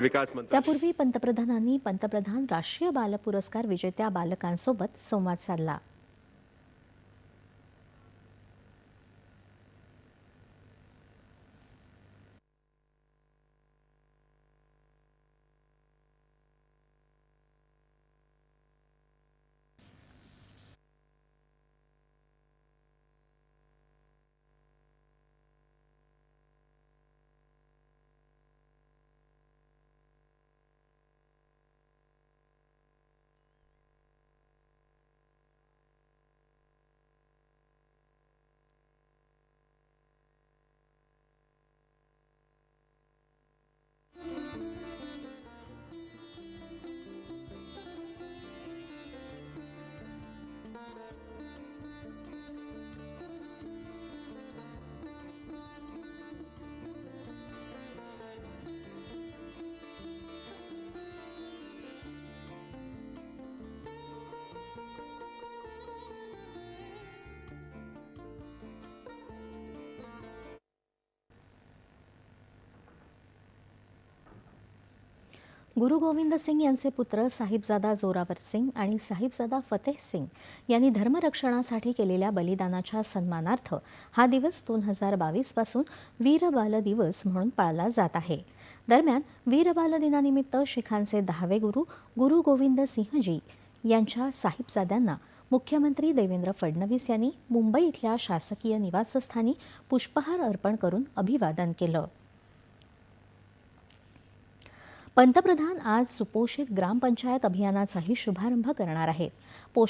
विकास मंत्री त्यापूर्वी पंतप्रधानांनी पंतप्रधान राष्ट्रीय बाल पुरस्कार विजेत्या बालकांसोबत संवाद साधला. गुरु गोविंद सिंग यांचे पुत्र साहिबजादा जोरावर सिंग आणि साहिबजादा फतेह सिंग यांनी धर्मरक्षणासाठी केलेल्या बलिदानाच्या सन्मानार्थ हा दिवस दोन हजार बावीसपासून वीर बाल दिवस म्हणून पाळला जात आहे. दरम्यान वीर बाल दिनानिमित्त शिखांचे दहावे गुरु गुरु गोविंद सिंहजी यांच्या साहिबजाद्यांना मुख्यमंत्री देवेंद्र फडणवीस यांनी मुंबई इथल्या शासकीय निवासस्थानी पुष्पहार अर्पण करून अभिवादन केलं. पंतप्रधान आज सुपोषित ग्रामपंचायत अभियानाचाही शुभारंभ करणार आहेत. पोषण